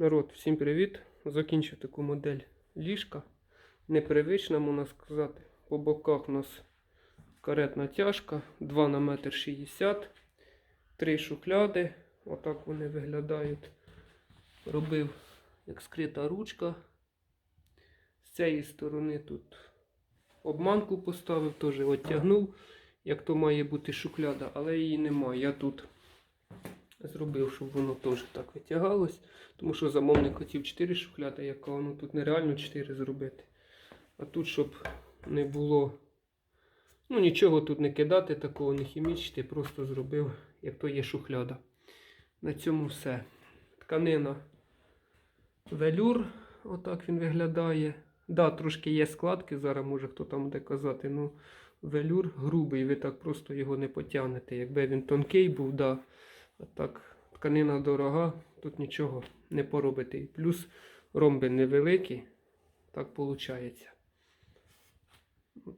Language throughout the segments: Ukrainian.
Народ, всім привіт! Закінчив таку модель ліжка. Непривична, можна сказати. По боках у нас каретна тяжка, 2 на метр 60, 3 шухляди. Отак вони виглядають. Робив як скрита ручка. З цієї сторони тут обманку поставив, теж оттягнув, як то має бути шухляда, але її немає. Я тут зробив, щоб воно теж так витягалось. Тому що замовник хотів 4 шухляди, яка воно тут нереально 4 зробити. А тут, щоб не було. Ну, нічого тут не кидати, такого не хімічити, просто зробив, як то є шухляда. На цьому все. Тканина велюр, отак він виглядає. Да, трошки є складки, зараз може хто там буде казати. Ну, велюр грубий, ви так просто його не потягнете. Якби він тонкий був, да. А так, тканина дорога, тут нічого не поробите. І плюс ромби невеликі, так виходить.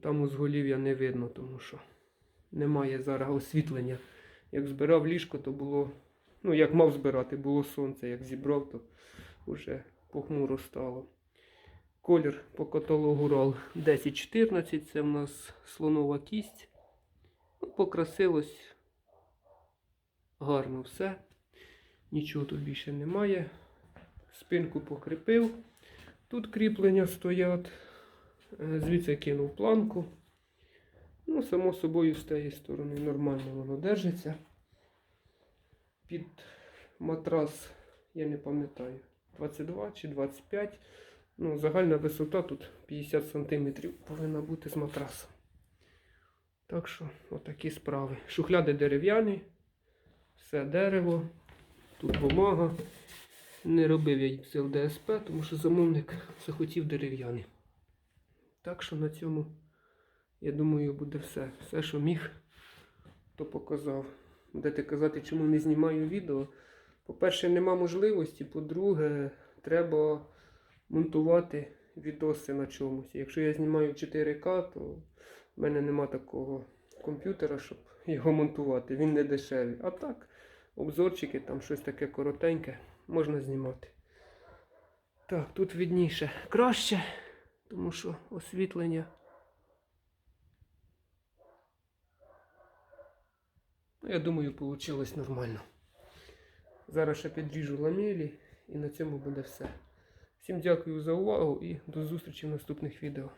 Там узголів'я не видно, тому що немає зараз освітлення. Як збирав ліжко, то було, ну як мав збирати, було сонце. Як зібрав, то вже похмуро стало. Колір по каталогу RAL 1014, це в нас слонова кість. Ну, покрасилось гарно все. Нічого тут більше немає. Спинку покріпив. Тут кріплення стоять. Е, Звідси кинув планку. Ну, само собою з тієї сторони нормально воно держиться. Під матрас, я не пам'ятаю, 22 чи 25. Ну, загальна висота тут 50 см повинна бути з матраса. Так що, отакі справи. Шухляди дерев'яні, все дерево, тут бумага. Не робив я їх ДСП, тому що замовник захотів дерев'яний. Так що на цьому, я думаю, буде все. Все, що міг, то показав. Будете казати, чому не знімаю відео. По-перше, нема можливості. По-друге, треба монтувати відоси на чомусь. Якщо я знімаю 4К, то в мене нема такого комп'ютера, щоб його монтувати. Він не дешевий. А так, обзорчики, там щось таке коротеньке, можна знімати. Так, тут відніше краще, тому що освітлення. Ну, я думаю, вийшло нормально. Зараз ще підріжу ламелі і на цьому буде все. Всім дякую за увагу і до зустрічі в наступних відео.